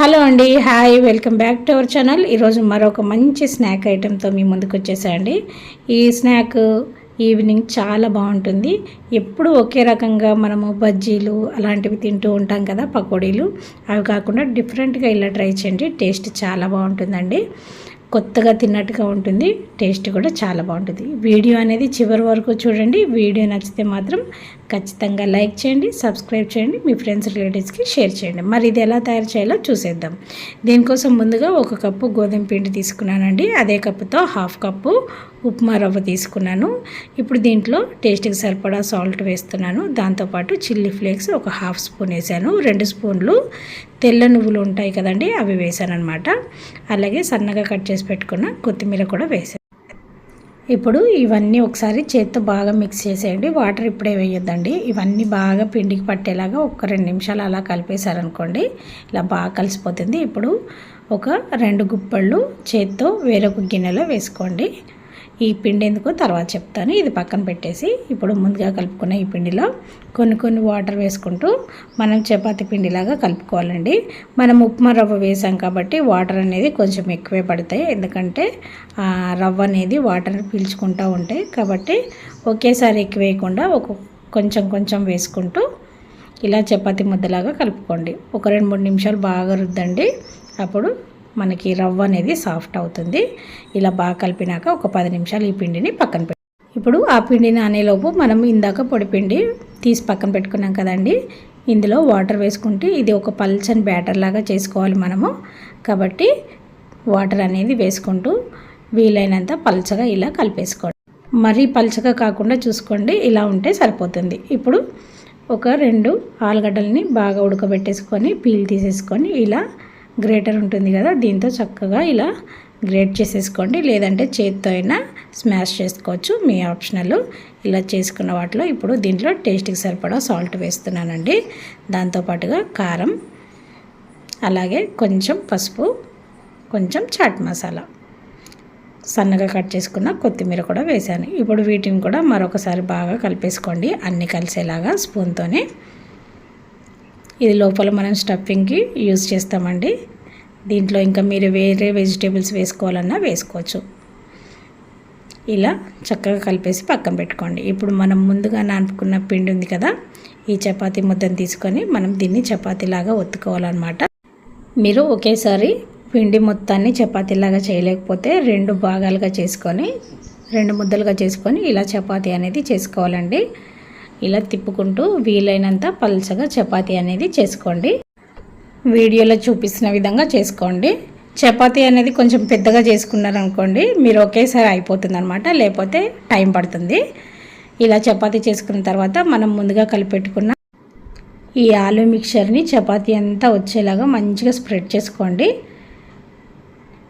Hello అండి hi welcome back to our channel. ఈరోజు మరొక మంచి స్నాక్ ఐటెంతో మీ ముందుకు వచ్చేసాయండి ఈ స్నాక్ ఈవినింగ్ చాలా బాగుంటుంది. ఎప్పుడు ఒకే రకంగా మనము బజ్జీలు అలాంటివి తింటూ ఉంటాం కదా పకోడీలు. అవి కాకుండా డిఫరెంట్గా ఇలా ట్రై చేయండి టేస్ట్ చాలా బాగుంటుందండి. కొత్తగా తిన్నట్టుగా ఉంటుంది. టేస్ట్ కూడా చాలా బాగుంటుంది. వీడియో అనేది చివరి వరకు చూడండి. వీడియో నచ్చితే మాత్రం ఖచ్చితంగా లైక్ చేయండి సబ్స్క్రైబ్ చేయండి మీ ఫ్రెండ్స్ రిలేటివ్స్కి షేర్ చేయండి. మరి ఇది ఎలా తయారు చేయాలో చూసేద్దాం. దీనికోసం ముందుగా ఒక కప్పు గోధుమ పిండి తీసుకున్నానండి. అదే కప్పుతో హాఫ్ కప్పు ఉప్మా రవ్వ తీసుకున్నాను. ఇప్పుడు దీంట్లో టేస్ట్కి సరిపడా సాల్ట్ వేస్తున్నాను. దాంతోపాటు చిల్లీ ఫ్లేక్స్ ఒక హాఫ్ స్పూన్ వేసాను. రెండు స్పూన్లు తెల్ల నువ్వులు ఉంటాయి కదండి అవి వేసాను అనమాట అలాగే సన్నగా కట్ చేసి పెట్టుకున్న కొత్తిమీర కూడా వేసాను ఇప్పుడు ఇవన్నీ ఒకసారి చేత్తో బాగా మిక్స్ చేసేయండి. వాటర్ ఇప్పుడే వేయొద్దండి. ఇవన్నీ బాగా పిండికి పట్టేలాగా ఒక రెండు నిమిషాలు అలా కలిపేశారనుకోండి ఇలా బాగా కలిసిపోతుంది. ఇప్పుడు ఒక రెండు గుప్పళ్ళు చేత్తో వేరొక గిన్నెలో వేసుకోండి. ఈ పిండి ఎందుకు తర్వాత చెప్తాను. ఇది పక్కన పెట్టేసి ఇప్పుడు ముందుగా కలుపుకున్న ఈ పిండిలో కొన్ని కొన్ని వాటర్ వేసుకుంటూ మనం చపాతి పిండిలాగా కలుపుకోవాలండి. మనం ఉప్మా రవ్వ వేసాం కాబట్టి వాటర్ అనేది కొంచెం ఎక్కువే పడతాయి. ఎందుకంటే రవ్వ అనేది వాటర్ పీల్చుకుంటూ ఉంటాయి కాబట్టి ఒకేసారి ఎక్కువ వేయకుండా ఒక కొంచెం కొంచెం వేసుకుంటూ ఇలా చపాతి ముద్దలాగా కలుపుకోండి. ఒక రెండు మూడు నిమిషాలు బాగా రుద్దండి. అప్పుడు మనకి రవ్వ అనేది సాఫ్ట్ అవుతుంది. ఇలా బాగా కలిపినాక ఒక పది నిమిషాలు ఈ పిండిని పక్కన పెట్టి ఇప్పుడు ఆ పిండిని అనేలోపు మనం ఇందాక పొడి పిండి తీసి పక్కన పెట్టుకున్నాం కదండి. ఇందులో వాటర్ వేసుకుంటే ఇది ఒక పల్చని బ్యాటర్ లాగా చేసుకోవాలి మనము. కాబట్టి వాటర్ అనేది వేసుకుంటూ వీలైనంత పల్చగా ఇలా కలిపేసుకోండి. మరీ పల్చగా కాకుండా చూసుకోండి ఇలా ఉంటే సరిపోతుంది. ఇప్పుడు ఒక రెండు ఆలుగడ్డల్ని బాగా ఉడకబెట్టేసుకొని పీల్ తీసేసుకొని ఇలా గ్రేటర్ ఉంటుంది కదా దీంతో చక్కగా ఇలా గ్రేట్ చేసేసుకోండి. లేదంటే చేతితో అయినా స్మాష్ చేసుకోవచ్చు. మీ ఆప్షనల్ ఇలా చేసుకున్న వాటిలో ఇప్పుడు దీంట్లో టేస్ట్కి సరిపడా సాల్ట్ వేస్తున్నానండి. దాంతోపాటుగా కారం అలాగే కొంచెం పసుపు కొంచెం చాట్ మసాలా. సన్నగా కట్ చేసుకున్న కొత్తిమీర కూడా వేసాను ఇప్పుడు వీటిని కూడా మరొకసారి బాగా కలిపేసుకోండి. అన్నీ కలిసేలాగా స్పూన్తోనే. ఇది లోపల మనం స్టఫింగ్కి యూజ్ చేస్తామండి. దీంట్లో ఇంకా మీరు వేరే వెజిటేబుల్స్ వేసుకోవాలన్నా వేసుకోవచ్చు. ఇలా చక్కగా కలిపేసి పక్కన పెట్టుకోండి. ఇప్పుడు మనం ముందుగా నానుకున్న పిండి ఉంది కదా ఈ చపాతీ ముద్దను తీసుకొని మనం దీన్ని చపాతీలాగా ఒత్తుకోవాలన్నమాట. మీరు ఒకేసారి పిండి మొత్తాన్ని చపాతీలాగా చేయలేకపోతే రెండు భాగాలుగా చేసుకొని రెండు ముద్దలుగా చేసుకొని ఇలా చపాతీ అనేది చేసుకోవాలండి. ఇలా తిప్పుకుంటూ వీలైనంత పల్చగా చపాతీ అనేది చేసుకోండి. వీడియోలో చూపిస్తున్న విధంగా చేసుకోండి. చపాతీ అనేది కొంచెం పెద్దగా చేసుకున్నారనుకోండి మీరు ఒకేసారి అయిపోతుంది అనమాట లేకపోతే టైం పడుతుంది. ఇలా చపాతీ చేసుకున్న తర్వాత మనం ముందుగా కలిపెట్టుకున్న ఈ ఆలు మిక్చర్ని చపాతీ అంతా వచ్చేలాగా మంచిగా స్ప్రెడ్ చేసుకోండి.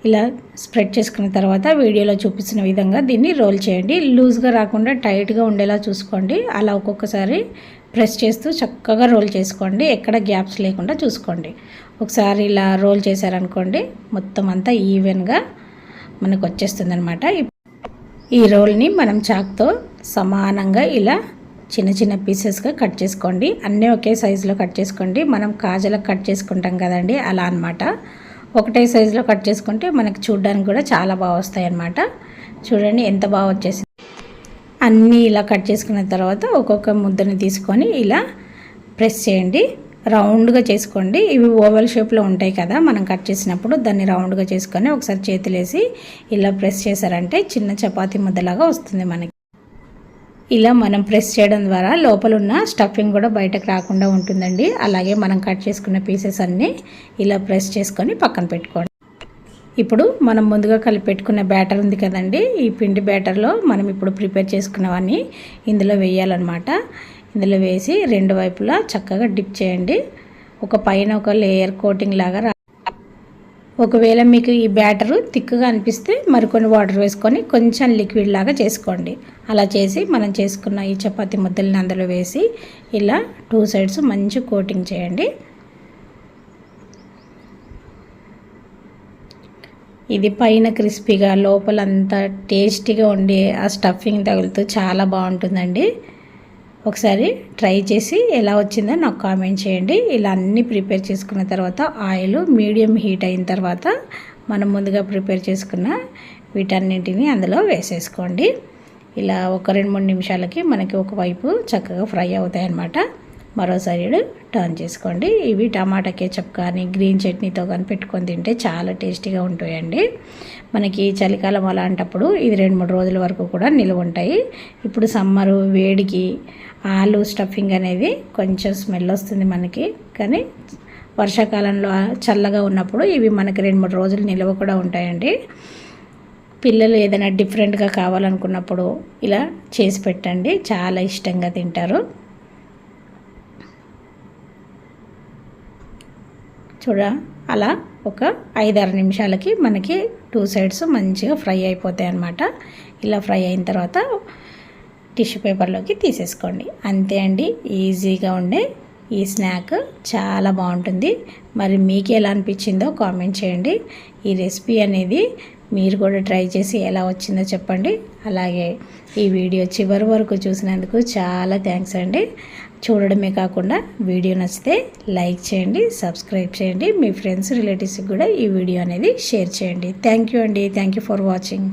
ఇలా స్ప్రెడ్ చేసుకున్న తర్వాత వీడియోలో చూపించిన విధంగా దీన్ని రోల్ చేయండి. లూజ్గా రాకుండా టైట్గా ఉండేలా చూసుకోండి. అలా ఒక్కొక్కసారి ప్రెస్ చేస్తూ చక్కగా రోల్ చేసుకోండి. ఎక్కడ గ్యాప్స్ లేకుండా చూసుకోండి. ఒకసారి ఇలా రోల్ చేశారనుకోండి మొత్తం అంతా ఈవెన్గా మనకు వచ్చేస్తుంది అనమాట ఈ రోల్ని మనం చాక్తో సమానంగా ఇలా చిన్న చిన్న పీసెస్గా కట్ చేసుకోండి. అన్నీ ఒకే సైజులో కట్ చేసుకోండి. మనం కాజలకు కట్ చేసుకుంటాం కదండి అలా అనమాట ఒకటే సైజులో కట్ చేసుకుంటే మనకి చూడడానికి కూడా చాలా బాగా వస్తాయి అన్నమాట చూడండి ఎంత బాగా వచ్చేసింది. అన్నీ ఇలా కట్ చేసుకున్న తర్వాత ఒక్కొక్క ముద్దని తీసుకొని ఇలా ప్రెస్ చేయండి. రౌండ్గా చేసుకోండి. ఇవి ఓవల్ షేప్లో ఉంటాయి కదా మనం కట్ చేసినప్పుడు దాన్ని రౌండ్గా చేసుకొని ఒకసారి చేతులేసి ఇలా ప్రెస్ చేశారంటే చిన్న చపాతీ ముద్దలాగా వస్తుంది మనకి. ఇలా మనం ప్రెస్ చేయడం ద్వారా లోపల ఉన్న స్టఫింగ్ కూడా బయటకు రాకుండా ఉంటుందండి. అలాగే మనం కట్ చేసుకున్న పీసెస్ అన్నీ ఇలా ప్రెస్ చేసుకొని పక్కన పెట్టుకోండి. ఇప్పుడు మనం ముందుగా కలిపి పెట్టుకున్న బ్యాటర్ ఉంది కదండి ఈ పిండి బ్యాటర్లో మనం ఇప్పుడు ప్రిపేర్ చేసుకున్నవన్నీ ఇందులో వేయాలన్నమాట. ఇందులో వేసి రెండు వైపులా చక్కగా డిప్ చేయండి. ఒక పైన ఒక లేయర్ కోటింగ్ లాగా ఒకవేళ మీకు ఈ బ్యాటరు థిక్గా అనిపిస్తే మరికొన్ని వాటర్ వేసుకొని కొంచెం లిక్విడ్ లాగా చేసుకోండి. అలా చేసి మనం చేసుకున్న ఈ చపాతి ముద్దల్ని అందులో వేసి ఇలా టూ సైడ్స్ మంచి కోటింగ్ చేయండి. ఇది పైన క్రిస్పీగా లోపలంతా టేస్టీగా ఉండి ఆ స్టఫింగ్ తగులుతూ చాలా బాగుంటుందండి. ఒకసారి ట్రై చేసి ఎలా వచ్చిందో నాకు కామెంట్ చేయండి. ఇలా అన్నీ ప్రిపేర్ చేసుకున్న తర్వాత ఆయిల్ మీడియం హీట్ అయిన తర్వాత మనం ముందుగా ప్రిపేర్ చేసుకున్న వీటన్నింటిని అందులో వేసేసుకోండి. ఇలా ఒక రెండు మూడు నిమిషాలకి మనకి ఒకవైపు చక్కగా ఫ్రై అవుతాయి అన్నమాట మరోసారి టర్న్ చేసుకోండి. ఇవి టమాటా కేచప్ కానీ గ్రీన్ చట్నీతో కానీ పెట్టుకొని తింటే చాలా టేస్టీగా ఉంటాయండి. మనకి చలికాలం అలాంటప్పుడు ఇది రెండు మూడు రోజుల వరకు కూడా నిలువ ఉంటాయి. ఇప్పుడు సమ్మరు వేడికి ఆలు స్టఫింగ్ అనేది కొంచెం స్మెల్ వస్తుంది మనకి. కానీ వర్షాకాలంలో చల్లగా ఉన్నప్పుడు ఇవి మనకి రెండు మూడు రోజులు నిల్వ కూడా ఉంటాయండి. పిల్లలు ఏదైనా డిఫరెంట్గా కావాలనుకున్నప్పుడు ఇలా చేసి పెట్టండి. చాలా ఇష్టంగా తింటారు. చూడ. అలా ఒక ఐదారు నిమిషాలకి మనకి టూ సైడ్స్ మంచిగా ఫ్రై అయిపోతాయి అన్నమాట. ఇలా ఫ్రై అయిన తర్వాత టిష్యూ పేపర్లోకి తీసేసుకోండి. అంతే అండి ఈజీగా ఉండే ఈ స్నాక్ చాలా బాగుంటుంది. మరి మీకు ఎలా అనిపించిందో కామెంట్ చేయండి. ఈ రెసిపీ అనేది మీరు కూడా ట్రై చేసి ఎలా వచ్చిందో చెప్పండి. అలాగే ఈ వీడియో చివరి వరకు చూసినందుకు చాలా థ్యాంక్స్ అండి. చూడడమే కాకుండా వీడియో నచ్చితే లైక్ చేయండి సబ్స్క్రైబ్ చేయండి. మీ ఫ్రెండ్స్ రిలేటివ్స్కి కూడా ఈ వీడియో అనేది షేర్ చేయండి. థ్యాంక్ యూ అండి. Thank you for watching.